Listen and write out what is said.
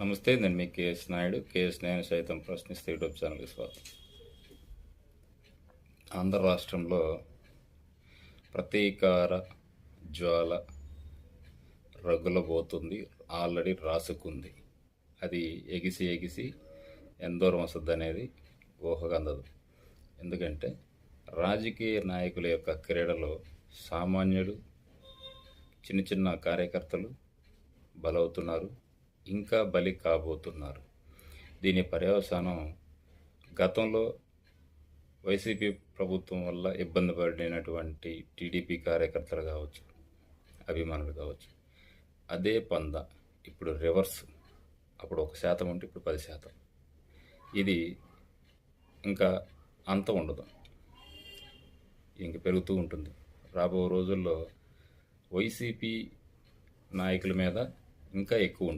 నమస్తే నేను మీ KS Naidu. KS నేను సైతం ప్రశ్నిస్తే యూట్యూబ్ ఛానల్కి స్వాగతం. ఆంధ్ర రాష్ట్రంలో ప్రతీకార జ్వాల రగులబోతుంది ఆల్రెడీ రాసుకుంది. అది ఎగిసి ఎగిసి ఎందూరం వస్తుంది అనేది ఊహగందదు ఎందుకంటే రాజకీయ నాయకుల యొక్క క్రీడలో సామాన్యుడు చిన్న చిన్న కార్యకర్తలు బలవుతున్నారు. ఇంకా బలి కాబోతున్నారు. దీని పర్యవసానం గతంలో వైసీపీ ప్రభుత్వం వల్ల ఇబ్బంది పడినటువంటి టీడీపీ కార్యకర్తలు కావచ్చు అభిమానులు కావచ్చు అదే పంద ఇప్పుడు రివర్స్. అప్పుడు ఒక శాతం ఉంటే ఇప్పుడు పది శాతం. ఇది ఇంకా అంత ఉండదు. ఇంక పెరుగుతూ ఉంటుంది. రాబో రోజుల్లో వైసీపీ నాయకుల మీద ఇంకా ఎక్కువ ఉంటుంది.